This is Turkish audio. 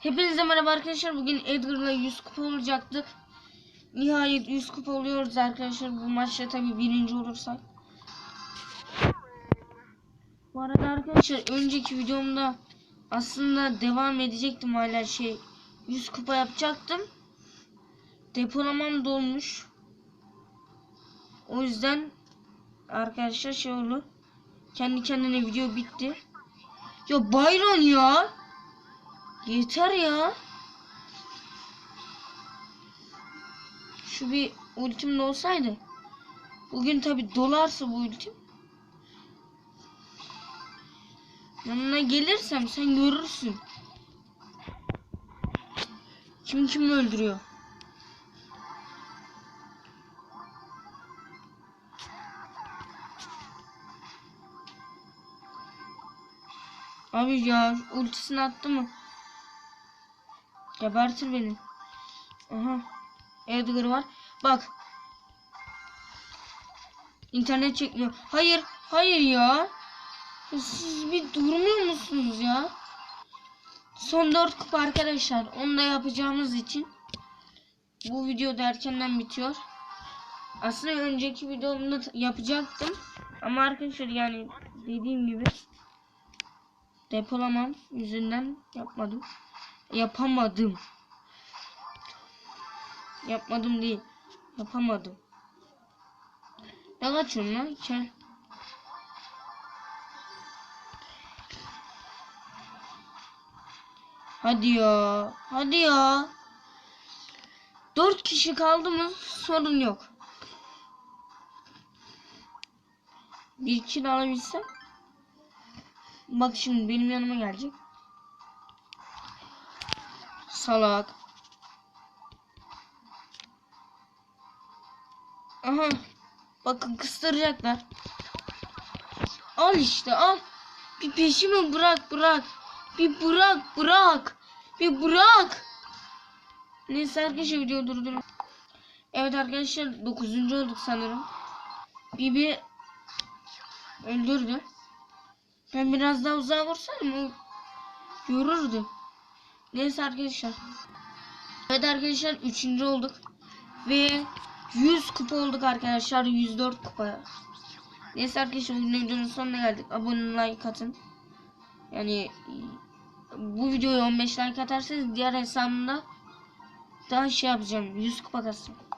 Hepinize merhaba arkadaşlar. Bugün Edgar'la 100 kupa olacaktık. Nihayet 100 kupa oluyoruz arkadaşlar. Bu maçta tabii birinci olursak. Bu arada arkadaşlar önceki videomda aslında devam edecektim hala şey 100 kupa yapacaktım. Depolamam dolmuş. O yüzden arkadaşlar şey oldu. Kendi kendine video bitti. Ya Byron ya. Yeter ya. Şu bir ultim de olsaydı. Bugün tabi dolarsa bu ultim. Yanına gelirsem sen görürsün. Kim kimi öldürüyor. Abi ya ultisini attı mı? Gebertir beni. Aha. Edgar var. Bak. İnternet çekmiyor. Hayır. Hayır ya. Siz bir durmuyor musunuz ya? Son 4 kupa arkadaşlar. Onu da yapacağımız için. Bu video da erkenden bitiyor. Aslında önceki videomda yapacaktım. Ama arkadaşlar yani dediğim gibi depolamam yüzünden yapmadım. Yapamadım. Yapmadım değil. Yapamadım. Ne kaçıyorsun lan? Gel. Hadi ya. Hadi ya. Dört kişi kaldı mı sorun yok. Bir kill alabilsem. Bak şimdi benim yanıma gelecek. Salak. Aha. Bakın kıstıracaklar. Al işte al. Bir peşimi bırak bırak. Bir bırak bırak. Bir bırak. Neyse arkadaşlar video durdurun. Evet arkadaşlar 9. olduk sanırım. Bibi öldürdü. Ben biraz daha uzağa vursaydım görürdü. Neyse arkadaşlar. Evet arkadaşlar 3. olduk. Ve 100 kupa olduk arkadaşlar. 104 kupa. Neyse arkadaşlar bugün videonun sonuna geldik. Abone like atın. Yani bu videoya 15 like atarsanız diğer hesabımda daha şey yapacağım. 100 kupa kasacağım.